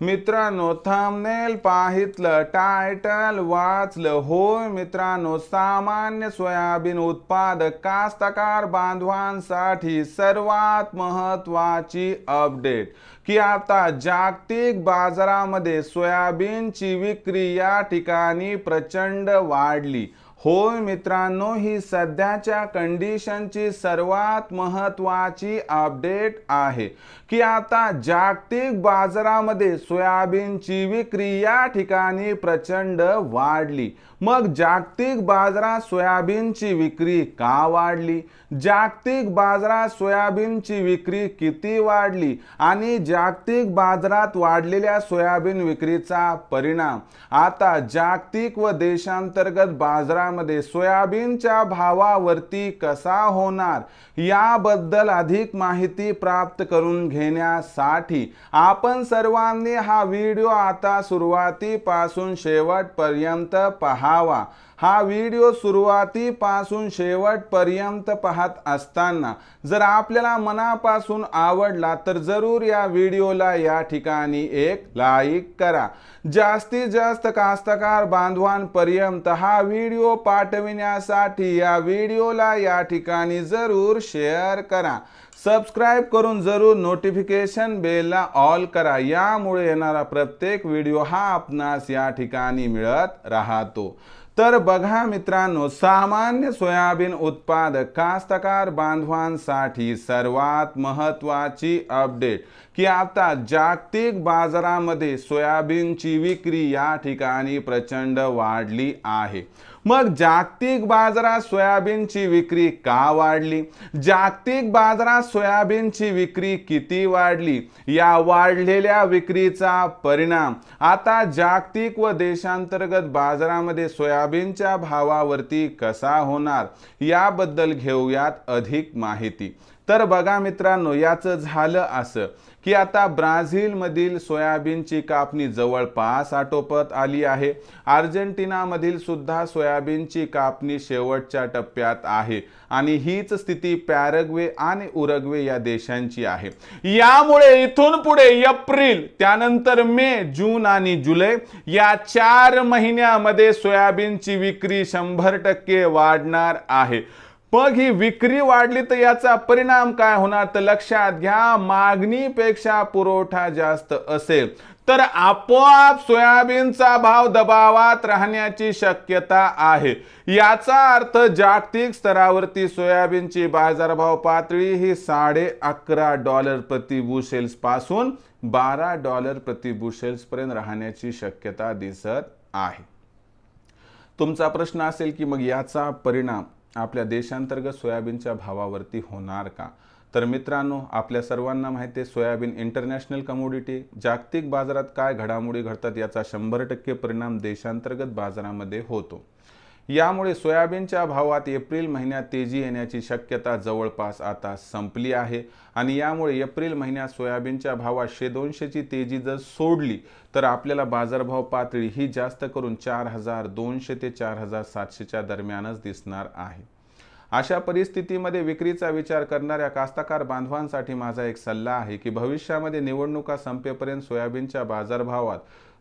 मित्रांनो thumbnail पाहितलं title वाचलं. होय मित्रांनो सामान्य सोयाबीन उत्पादक कास्तकार बांधवांसाठी सर्वात महत्वाची अपडेट की आता जागतिक बाजारामध्ये सोयाबीनची विक्री या ठिकाणी प्रचंड वाढली. होय मित्रांनो ही सध्याच्या कंडिशनची सर्वात महत्वाची अपडेट आहे की आता जागतिक बाजारामध्ये सोयाबीनची विक्री या ठिकाणी प्रचंड वाढली. मग जागतिक बाजारात सोयाबीनची विक्री का वाढली? जागतिक बाजारात सोयाबीनची विक्री किती वाढली आणि जागतिक बाजारात वाढलेल्या सोयाबीन विक्रीचा परिणाम? आता जागतिक व देशांतर्गत बाजारामध्ये सोयाबीनच्या भावावरती कसा होणार याबद्दल अधिक माहिती प्राप्त करून घेण्यासाठी आपण सर्वांनी हा व्हिडिओ आता सुरुवातीपासून शेवटपर्यंत पहावा. हा व्हिडिओ सुरुवातीपासून शेवटपर्यंत पाहत असताना जर आपल्याला मनापासून आवडला तर जरूर या व्हिडिओला या ठिकाणी एक लाईक करा. जास्तीत जास्त कास्तकार बांधवांपर्यंत हा व्हिडिओ पाठविण्यासाठी या व्हिडिओला या ठिकाणी जरूर शेअर करा. सबस्क्राईब करून जरूर नोटिफिकेशन बेलला ऑल करा. यामुळे येणारा प्रत्येक व्हिडिओ हा आपणास या ठिकाणी मिळत राहतो. तर बघा मित्रांनो सामान्य सोयाबीन उत्पादक कास्तकार बांधवांसाठी सर्वात महत्वाची अपडेट की आता जागतिक बाजारामध्ये सोयाबीनची विक्री या ठिकाणी प्रचंड वाढली आहे. मग जागतिक बाजारात सोयाबीनची विक्री का वाढली? जागतिक बाजारात सोयाबीनची विक्री किती वाढली? या वाढलेल्या विक्रीचा परिणाम. आता जागतिक व देशांतर्गत बाजारामध्ये सोयाबीनच्या भावावरती कसा होणार? याबद्दल घेऊयात अधिक माहिती. तर बघा मित्रांनो याचं झालं असं की आता ब्राझीलमधील सोयाबीनची कापणी जवळपास आटोपत आली आहे. अर्जेंटिनामधील सुद्धा सोयाबीनची कापणी शेवटच्या टप्प्यात आहे. आणि हीच स्थिती पॅरग्वे आणि उरग्वे या देशांची आहे. यामुळे इथून पुढे एप्रिल त्यानंतर मे जून आणि जुलै या चार महिन्यामध्ये सोयाबीनची विक्री शंभर टक्के वाढणार आहे. मग ही विक्री वाढली तर याचा परिणाम काय होणार? तर लक्षात घ्या मागणीपेक्षा पुरवठा जास्त असेल. तर आपोआप सोयाबीनचा भाव दबावात राहण्याची शक्यता आहे. याचा अर्थ जागतिक स्तरावरती सोयाबीनची बाजारभाव पातळी ही साडे अकरा डॉलर प्रति बुशेल्सपासून बारा डॉलर प्रति बुशेल्स पर्यंत राहण्याची शक्यता दिसत आहे. तुमचा प्रश्न असेल की मग याचा परिणाम आपल्या देशांतर्गत सोयाबीनच्या भावावरती होणार का? तर मित्रांनो आपल्या सर्वांना माहिती आहे सोयाबीन इंटरनॅशनल कमोडिटी जागतिक बाजारात काय घडामोडी घडतात याचा शंभर टक्के परिणाम देशांतर्गत बाजारामध्ये होतो. यामुळे सोयाबीनच्या भावात एप्रिल महिन्यात तेजी येण्याची शक्यता जवळपास आता संपली आहे. आणि यामुळे एप्रिल महिन्यात सोयाबीनच्या भावात शे दोनशेची तेजी जर सोडली तर आपल्याला बाजारभाव पातळी ही जास्त करून चार हजार दोनशे ते चार हजार सातशेच्या दरम्यानच दिसणार आहे. अशा परिस्थितीमध्ये विक्रीचा विचार करणाऱ्या कास्तकार बांधवांसाठी माझा एक सल्ला आहे की भविष्यामध्ये निवडणुका संपेपर्यंत सोयाबीनच्या बाजारभावात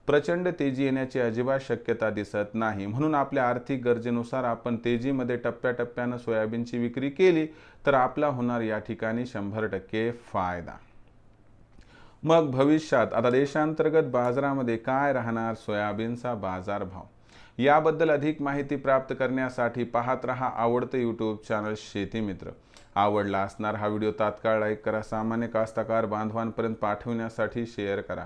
प्रचंड तेजी येण्याची अजिबात शक्यता दिसत नाही. म्हणून आपल्या आर्थिक गरजेनुसार आपण तेजीमध्ये टप्प्याटप्प्यानं सोयाबीनची विक्री केली तर आपला होणार या ठिकाणी शंभर टक्के फायदा. मग भविष्यात आता देशांतर्गत बाजारामध्ये काय राहणार सोयाबीनचा बाजारभाव? याबद्दल अधिक माहिती प्राप्त करण्यासाठी पाहत रहा आवडतं यूट्यूब चॅनल शेती मित्र. आवडला असणार हा व्हिडिओ तात्काळ लाईक करा. सामान्य कास्तकार बांधवांपर्यंत पाठवण्यासाठी शेअर करा.